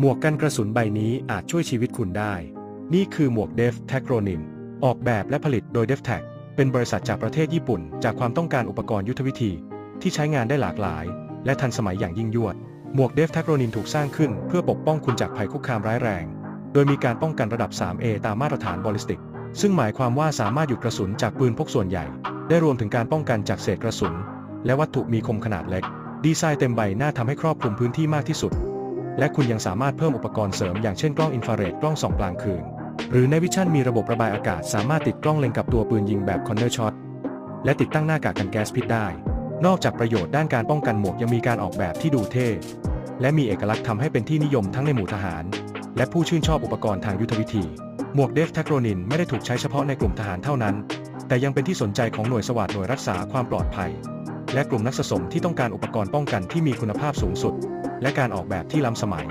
หมวกกันกระสุนใบนี้อาจช่วยชีวิตคุณได้ นี่คือหมวกเดฟแท c โ r รนิมออกแบบและผลิตโดย d e f t e c h เป็นบริษัทจากประเทศญี่ปุ่น จากความต้องการอุปกรณ์ยุทธวิธี ที่ใช้งานได้หลากหลาย และทันสมัยอย่างยิ่งยวด หมวกเดฟแท c โ r รนิมถูกสร้างขึ้นเพื่อปกป้องคุณจากภัยคุกคามร้ายแรง โดยมีการป้องกันระดับ 3A ตามมาตรฐานบอลิสติก ซึ่งหมายความว่าสามารถหยุดกระสุนจากปืนพกส่วนใหญ่ ได้รวมถึงการป้องกันจากเศษกระสุน และวัตถุมีคมขนาดเล็ก ดีไซน์เต็มใบหน้าทำให้ครอบคลุมพื้นที่มากที่สุด และคุณยังสามารถเพิ่มอุปกรณ์เสริมอย่างเช่นกล้องอินฟราเรดกล้องส่องกลางคืน หรือในวิชั่นมีระบบระบายอากาศ สามารถติดกล้องเล็งกับตัวปืนยิงแบบคอนเนอร์ช็อตและติดตั้งหน้ากากกันแก๊สพิษได้ นอกจากประโยชน์ด้านการป้องกันหมวกยังมีการออกแบบที่ดูเท่ และมีเอกลักษณ์ทำให้เป็นที่นิยมทั้งในหมู่ทหาร และผู้ชื่นชอบอุปกรณ์ทางยุทธวิธี หมวกเดฟแทโครนินไม่ได้ถูกใช้เฉพาะในกลุ่มทหารเท่านั้น แต่ยังเป็นที่สนใจของหน่วยสวัสดหน่วยรักษาความปลอดภัย และกลุ่มนักสะสมที่ต้องการอุปกรณ์ป้องกันที่มีคุณภาพสูงสุด และการออกแบบที่ล้ำสมัย